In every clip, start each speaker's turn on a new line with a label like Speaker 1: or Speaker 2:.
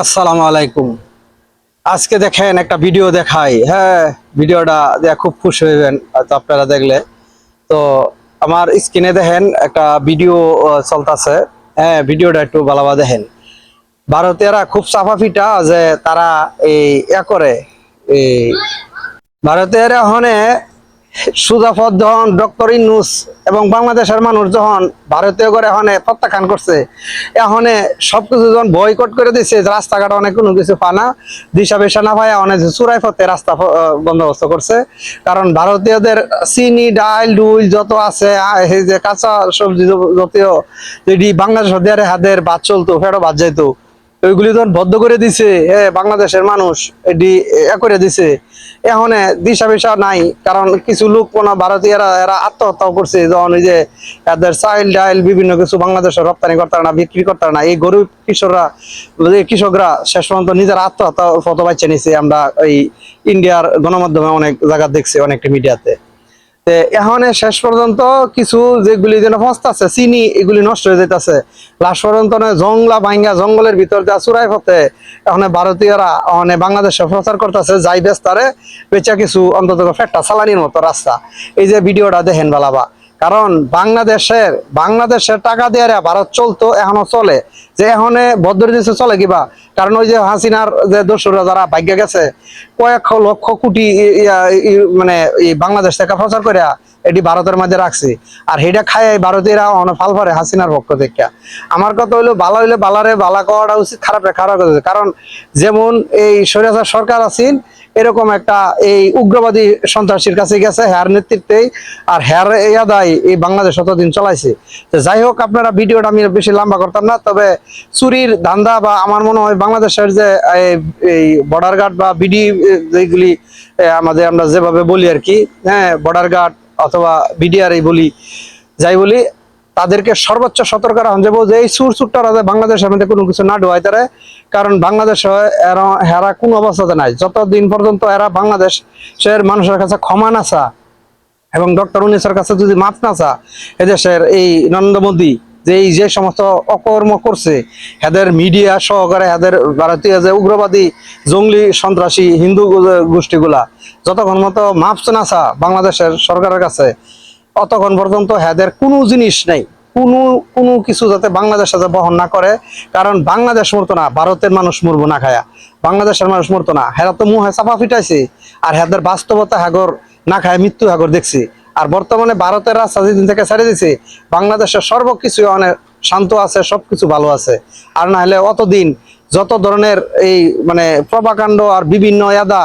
Speaker 1: আসসালামু আলাইকুম। আজকে দেখেন একটা ভিডিও দেখাই। হ্যাঁ ভিডিওটা খুব খুশি হইবেন আপনারা দেখলে। তো আমার স্ক্রিনে দেখেন একটা ভিডিও চলতেছে। হ্যাঁ ভিডিওটা একটু ভালোভাবে দেখেন। ভারতীয়রা খুব চাপা ফিটা যে তারা এই ইয়া করে। এই ভারতীয়রা হনে সুজাফত যখন ডক্টর ইনুস এবং বাংলাদেশের মানুষ যখন ভারতীয় করে এখানে প্রত্যাখ্যান করছে, এখানে সবকিছু যখন বয়কট করে দিছে রাস্তাঘাট অনেক কোনো কিছু পানা দিশা বেশা না পায় অনেক চুরাই পথে রাস্তা বন্দোবস্ত করছে। কারণ ভারতীয়দের চিনি, ডাল ডুল যত আছে যে কাঁচা সবজি জাতীয়, যেটি বাংলাদেশ দেয়ারে হাতের বাদ চলতো ফেরো বাদ যাইতো ওইগুলি তখন বদ্ধ করে দিছে, এ বাংলাদেশের মানুষ এটি করে দিছে, এখন দিশা বিশা নাই, কারণ কিছু লোক কোন ভারতীয়রা এরা আত্মহত্যা করছে, যখন ওই যে এদের চাইল ডাইল বিভিন্ন কিছু বাংলাদেশে রপ্তানি করতে না, বিক্রি করতে না, এই গরিব যে কৃষকরা শেষ পর্যন্ত নিজের আত্মহত্যা ফটো বাচ্চা নিছে। আমরা এই ইন্ডিয়ার গণমাধ্যমে অনেক জায়গা দেখছি, অনেকটা মিডিয়াতে। এখানে শেষ পর্যন্ত কিছু যেগুলি যেন ফস্ত আছে চিনি, এগুলি নষ্ট হয়ে যেতেছে লাস্ট পর্যন্ত জংলা ভাঙ্গা জঙ্গলের ভিতর যা চুরাই ফতে এখানে ভারতীয়রা ওখানে বাংলাদেশে প্রচার করতেছে, যাই বেস্তারে বেচা কিছু অন্তত ফেটটা চালানির মতো রাস্তা। এই যে ভিডিওটা দেখেন বালাবা। কারণ বাংলাদেশের বাংলাদেশের টাকা দিয়ে ভারত চলতো, এখনও চলে। যে এখন ভদ্র দেশে চলে কিবা? কারণ ওই যে হাসিনার যে দোসরা যারা ভাগ্য গেছে, কয়েক লক্ষ কোটি মানে বাংলাদেশ থেকে প্রচার করে এটি ভারতের মাঝে রাখছি। আর হেটা খায় ভারতীয়রা অনেক ফাল পারে হাসিনার পক্ষ থেকে। আমার কথা হইল, বালা হইলে বালারে বালা করাটা উচিত, খারাপে খারাপ উচিত। কারণ যেমন এই স্বৈরাচার সরকার আছিল এরকম একটা এই উগ্রবাদী সন্ত্রাসীর কাছে গেছে হ্যার নেতৃত্বেই। আর হ্যার ইয়াদাই এই বাংলাদেশ অতদিন চলাইছে। যাই হোক, আপনারা ভিডিওটা আমি বেশি লম্বা করতাম না, তবে চুরির ধান্দা বা আমার মনে হয় বাংলাদেশের যে এই বর্ডার গার্ড বা বিডি যেগুলি আমাদের আমরা যেভাবে বলি আর কি হ্যাঁ বর্ডার গার্ড অথবা বিডিআর এই বলি, যাই বলি, তাদেরকে সর্বোচ্চ সতর্ক রাখুন যাব যে এই সুর সুরটারা বাংলাদেশের মধ্যে কোনো কিছু না ডুয়াই তারা। কারণ বাংলাদেশ হেরা কোন অবস্থাতে নাই। যতদিন পর্যন্ত এরা বাংলাদেশের মানুষের কাছে ক্ষমা না চা এবং ডক্টর উনিশের কাছে যদি মাপ না চা এদেশের এই নরেন্দ্র মোদী যে এই যে সমস্ত অকর্ম করছে, এদের মিডিয়া সহকারে এদের ভারতীয় যে উগ্রবাদী জঙ্গলি সন্ত্রাসী হিন্দু গোষ্ঠীগুলা, যতক্ষণ মতো মাপ না চা বাংলাদেশের সরকারের কাছে অতক্ষণ পর্যন্ত হেদের কোনো জিনিস নেই। কোনো কোনো কিছু যাতে বাংলাদেশ যাতে বহন না করে, কারণ বাংলাদেশ মরতো না, ভারতের মানুষ মরবো না খায়া। বাংলাদেশের মানুষ মরতো না, হেরা তো মুহে চাপা ফিটাইছে, আর হেদের বাস্তবতা হাগর না খায় মৃত্যু হাগর দেখছি। আর বর্তমানে ভারতের রাস্তা যেদিন থেকে ছেড়ে দিছে বাংলাদেশের সর্বকিছু অনেক শান্ত আছে, সবকিছু ভালো আছে। আর না হলে অতদিন যত ধরনের এই মানে প্রভাকাণ্ড আর বিভিন্ন ইয়াদা,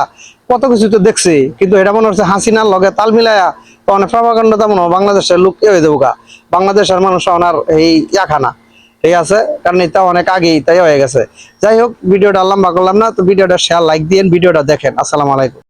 Speaker 1: কত কিছু তো দেখছি, কিন্তু এটা মনে হচ্ছে হাসিনার লগে তাল মিলায়া অনেক প্রভাকাণ্ড তেমন বাংলাদেশের লোক এ হয়ে দেবো গা। বাংলাদেশের মানুষ ওনার এই ইয়াখানা। ঠিক আছে? কারণ এটা অনেক আগেই, তাই হয়ে গেছে। যাই হোক, ভিডিওটা লম্বা করলাম না, তো ভিডিওটা শেয়ার লাইক দিয়েন, ভিডিওটা দেখেন। আসসালামু আলাইকুম।